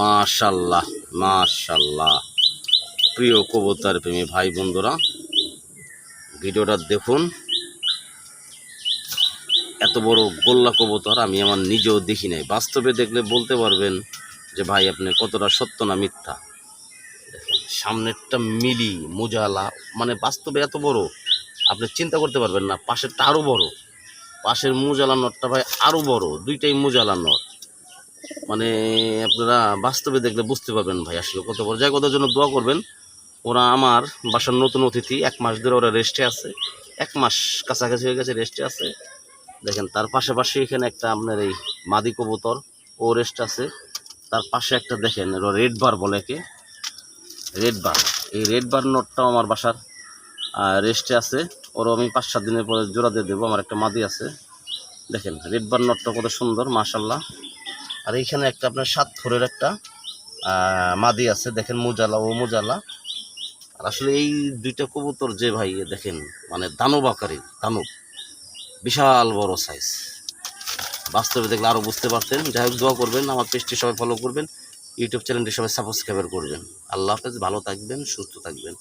মাশাল্লাহ মাশাল্লাহ। প্রিয় কবুতর প্রেমী ভাই বন্ধুরা, ভিডিওটা দেখুন। এত বড় গোল্লা কবুতর আমি আমার নিজেও দেখি নাই। বাস্তবে দেখলে বলতে পারবেন যে ভাই, আপনি কতটা সত্য না মিথ্যা? সামনেরটা মিলি, মোজালা মানে বাস্তবে এত বড়, আপনি চিন্তা করতে পারবেন না, পাশেরটা আরও বড়। পাশের মোজালা নটটা ভাই আরও বড়, দুইটাই মোজালা নট। মানে আপনারা বাস্তবে দেখলে বুঝতে পারবেন ভাই আসলে কত বড়। যাই ওদের জন্য দোয়া করবেন, ওরা আমার বাসার নতুন অতিথি, এক মাস ধরে ওরা রেস্টে আছে, এক মাস কাছাকাছি হয়ে গেছে রেস্টে আছে। দেখেন, তার পাশাপাশি এখানে একটা আপনার এই মাদি কবুতর, ও রেস্ট আছে। তার পাশে একটা দেখেন রেড বার বলে একে। রেড বার এই রেড বার নটটাও আমার বাসার রেস্টে আছে। ওরও আমি পাঁচ সাত দিনের পরে জোড়া দিয়ে দেবো, আমার একটা মাদি আছে। দেখেন রেড বার নোটটা কত সুন্দর মাশাল্লাহ আর এইখানে একটা আপনার সাত ফোরের একটা মাদি আছে, দেখেন মুজালা ও মুজালা। আর আসলে এই দুইটা কবুতর যে ভাই দেখেন মানে দানব আকারী, দানব। বিশাল বড় সাইজ বাস্তবে দেখলে আরও বুঝতে পারতেন। যাই হোক, দোয়া করবেন, আমার পেজটি সবাই ফলো করবেন, ইউটিউব চ্যানেলটি সবাই সাবস্ক্রাইবার করবেন। আল্লাহ হাফেজ, ভালো থাকবেন, সুস্থ থাকবেন।